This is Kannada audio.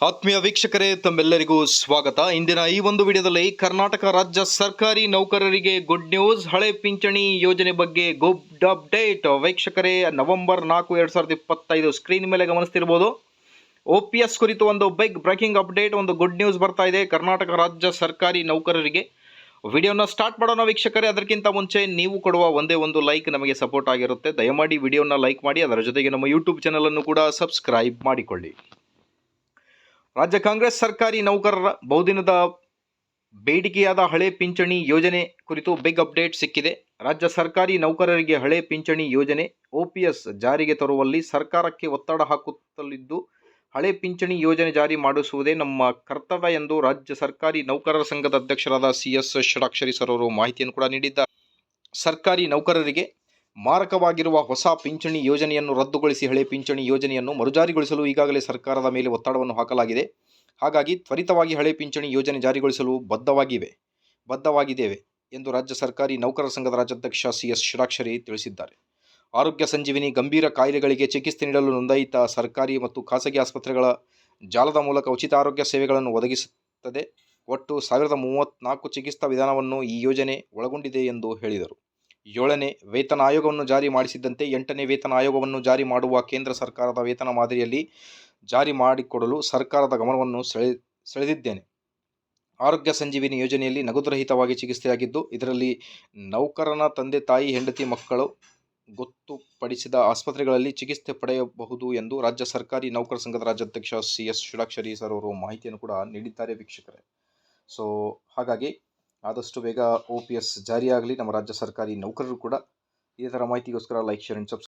ಆತ್ಮೀಯ ವೀಕ್ಷಕರೇ, ತಮ್ಮೆಲ್ಲರಿಗೂ ಸ್ವಾಗತ. ಇಂದಿನ ಈ ಒಂದು ವಿಡಿಯೋದಲ್ಲಿ ಕರ್ನಾಟಕ ರಾಜ್ಯ ಸರ್ಕಾರಿ ನೌಕರರಿಗೆ ಗುಡ್ ನ್ಯೂಸ್ ಹಳೆ ಪಿಂಚಣಿ ಯೋಜನೆ ಬಗ್ಗೆ ಗುಡ್ ಅಪ್ಡೇಟ್ ವೀಕ್ಷಕರೇ, ನವೆಂಬರ್ ನಾಲ್ಕು, ಎರಡು ಸಾವಿರದ ಇಪ್ಪತ್ತೈದು ಸ್ಕ್ರೀನ್ ಮೇಲೆ ಗಮನಿಸ್ತಿರ್ಬೋದು. ಒ ಪಿ ಎಸ್ ಕುರಿತು ಒಂದು ಬೈಕ್ ಬ್ರೇಕಿಂಗ್ ಅಪ್ಡೇಟ್ ಒಂದು ಗುಡ್ ನ್ಯೂಸ್ ಬರ್ತಾ ಇದೆ. ಕರ್ನಾಟಕ ರಾಜ್ಯ ಸರ್ಕಾರಿ ನೌಕರರಿಗೆ. ವಿಡಿಯೋನ ಸ್ಟಾರ್ಟ್ ಮಾಡೋಣ ವೀಕ್ಷಕರೇ. ಅದಕ್ಕಿಂತ ಮುಂಚೆ ನೀವು ಕೊಡುವ ಒಂದೇ ಒಂದು ಲೈಕ್ ನಮಗೆ ಸಪೋರ್ಟ್ ಆಗಿರುತ್ತೆ. ದಯಮಾಡಿ ವಿಡಿಯೋನ ಲೈಕ್ ಮಾಡಿ. ಅದರ ಜೊತೆಗೆ ನಮ್ಮ ಯೂಟ್ಯೂಬ್ ಚಾನಲನ್ನು ಕೂಡ ಸಬ್ಸ್ಕ್ರೈಬ್ ಮಾಡಿಕೊಳ್ಳಿ. ರಾಜ್ಯ ಕಾಂಗ್ರೆಸ್ ಸರ್ಕಾರಿ ನೌಕರರ ಬಹುದಿನದ ಬೇಡಿಕೆಯಾದ ಹಳೆ ಪಿಂಚಣಿ ಯೋಜನೆ ಕುರಿತು ಬಿಗ್ ಅಪ್ಡೇಟ್ ಸಿಕ್ಕಿದೆ. ರಾಜ್ಯ ಸರ್ಕಾರಿ ನೌಕರರಿಗೆ ಹಳೆ ಪಿಂಚಣಿ ಯೋಜನೆ ಓಪಿಎಸ್ ಜಾರಿಗೆ ತರುವಲ್ಲಿ ಸರ್ಕಾರಕ್ಕೆ ಒತ್ತಡ ಹಾಕುತ್ತಲಿದ್ದು, ಹಳೆ ಪಿಂಚಣಿ ಯೋಜನೆ ಜಾರಿ ಮಾಡಿಸುವುದೇ ನಮ್ಮ ಕರ್ತವ್ಯ ಎಂದು ರಾಜ್ಯ ಸರ್ಕಾರಿ ನೌಕರರ ಸಂಘದ ಅಧ್ಯಕ್ಷರಾದ ಸಿ ಎಸ್ ಷಡಾಕ್ಷರಿ ಸರ್ ಅವರು ಮಾಹಿತಿಯನ್ನು ಕೂಡ ನೀಡಿದ್ದಾರೆ. ಸರ್ಕಾರಿ ನೌಕರರಿಗೆ ಮಾರಕವಾಗಿರುವ ಹೊಸ ಪಿಂಚಣಿ ಯೋಜನೆಯನ್ನು ರದ್ದುಗೊಳಿಸಿ ಹಳೆ ಪಿಂಚಣಿ ಯೋಜನೆಯನ್ನು ಮರುಜಾರಿಗೊಳಿಸಲು ಈಗಾಗಲೇ ಸರ್ಕಾರದ ಮೇಲೆ ಒತ್ತಡವನ್ನು ಹಾಕಲಾಗಿದೆ. ಹಾಗಾಗಿ ತ್ವರಿತವಾಗಿ ಹಳೆ ಪಿಂಚಣಿ ಯೋಜನೆ ಜಾರಿಗೊಳಿಸಲು ಬದ್ಧವಾಗಿವೆ, ಬದ್ಧವಾಗಿದ್ದೇವೆ ಎಂದು ರಾಜ್ಯ ಸರ್ಕಾರಿ ನೌಕರರ ಸಂಘದ ರಾಜ್ಯಾಧ್ಯಕ್ಷ ಸಿ ಎಸ್ ಷಡಾಕ್ಷರಿ ತಿಳಿಸಿದ್ದಾರೆ. ಆರೋಗ್ಯ ಸಂಜೀವಿನಿ ಗಂಭೀರ ಕಾಯಿಲೆಗಳಿಗೆ ಚಿಕಿತ್ಸೆ ನೀಡಲು ನೋಂದಾಯಿತ ಸರ್ಕಾರಿ ಮತ್ತು ಖಾಸಗಿ ಆಸ್ಪತ್ರೆಗಳ ಜಾಲದ ಮೂಲಕ ಉಚಿತ ಆರೋಗ್ಯ ಸೇವೆಗಳನ್ನು ಒದಗಿಸುತ್ತದೆ. ಒಟ್ಟು ಸಾವಿರದ ಮೂವತ್ತ್ನಾಲ್ಕು ಚಿಕಿತ್ಸಾ ವಿಧಾನವನ್ನು ಈ ಯೋಜನೆ ಒಳಗೊಂಡಿದೆ ಎಂದು ಹೇಳಿದರು. ಏಳನೇ ವೇತನ ಆಯೋಗವನ್ನು ಜಾರಿ ಮಾಡಿಸಿದ್ದಂತೆ ಎಂಟನೇ ವೇತನ ಆಯೋಗವನ್ನು ಜಾರಿ ಮಾಡುವ ಕೇಂದ್ರ ಸರ್ಕಾರದ ವೇತನ ಮಾದರಿಯಲ್ಲಿ ಜಾರಿ ಮಾಡಿಕೊಡಲು ಸರ್ಕಾರದ ಗಮನವನ್ನು ಸೆಳೆ, ಸೆಳೆದಿದ್ದೇನೆ. ಆರೋಗ್ಯ ಸಂಜೀವಿನಿ ಯೋಜನೆಯಲ್ಲಿ ನಗದುರಹಿತವಾಗಿ ಚಿಕಿತ್ಸೆಯಾಗಿದ್ದು, ಇದರಲ್ಲಿ ನೌಕರನ ತಂದೆ, ತಾಯಿ, ಹೆಂಡತಿ, ಮಕ್ಕಳು ಗೊತ್ತುಪಡಿಸಿದ ಆಸ್ಪತ್ರೆಗಳಲ್ಲಿ ಚಿಕಿತ್ಸೆ ಪಡೆಯಬಹುದು ಎಂದು ರಾಜ್ಯ ಸರ್ಕಾರಿ ನೌಕರ ಸಂಘದ ರಾಜ್ಯಾಧ್ಯಕ್ಷ ಸಿ ಎಸ್ ಷಡಾಕ್ಷರಿ ಸರ್ ಅವರು ಮಾಹಿತಿಯನ್ನು ಕೂಡ ನೀಡಿದ್ದಾರೆ ವೀಕ್ಷಕರೇ. ಸೊ, ಹಾಗಾಗಿ ಆದಷ್ಟು ಬೇಗ ಒ ಪಿ ಎಸ್ ಜಾರಿಯಾಗಲಿ. ನಮ್ಮ ರಾಜ್ಯ ಸರ್ಕಾರಿ ನೌಕರರು ಕೂಡ ಇದೇ ಥರ ಮಾಹಿತಿಗೋಸ್ಕರ ಲೈಕ್ ಶೇರ್ ಆ್ಯಂಡ್ ಸಬ್ಸ್ಕ್ರೈಬ್